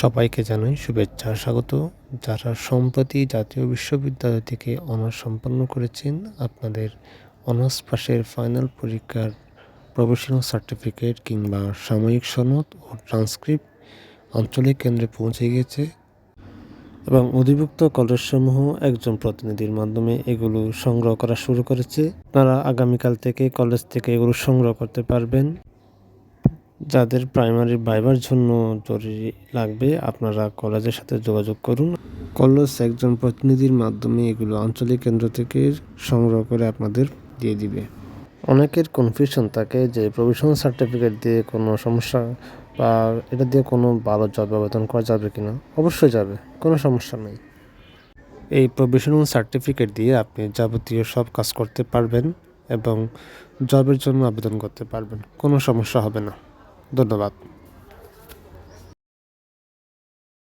সবাইকে জানাই শুভেচ্ছা, স্বাগত। যারা সম্প্রতি জাতীয় বিশ্ববিদ্যালয় থেকে অনার্স সম্পন্ন করেছেন, আপনাদের অনার্স পাশের ফাইনাল পরীক্ষার প্রফেশনাল সার্টিফিকেট কিংবা সাময়িক সনদ ও ট্রান্সক্রিপ্ট আঞ্চলিক কেন্দ্রে পৌঁছে গিয়েছে এবং অধিভুক্ত কলেজসমূহ একজন প্রতিনিধির মাধ্যমে এগুলো সংগ্রহ করা শুরু করেছে। আপনারা আগামীকাল থেকে কলেজ থেকে এগুলো সংগ্রহ করতে পারবেন। যাদের প্রাইমারি ভাইবার জন্য জরুরি লাগবে, আপনারা কলেজের সাথে যোগাযোগ করুন। কলেজ একজন প্রতিনিধির মাধ্যমে এগুলো আঞ্চলিক কেন্দ্র থেকে সংগ্রহ করে আপনাদের দিয়ে দিবে। অনেকের কনফিউশন থাকে যে প্রভিশনাল সার্টিফিকেট দিয়ে কোনো সমস্যা বা এটা দিয়ে কোনো ভালো জব আবেদন করা যাবে কি না অবশ্যই যাবে, কোনো সমস্যা নেই। এই প্রভিশনাল সার্টিফিকেট দিয়ে আপনি যাবতীয় সব কাজ করতে পারবেন এবং জবের জন্য আবেদন করতে পারবেন, কোনো সমস্যা হবে না। ধন্যবাদ।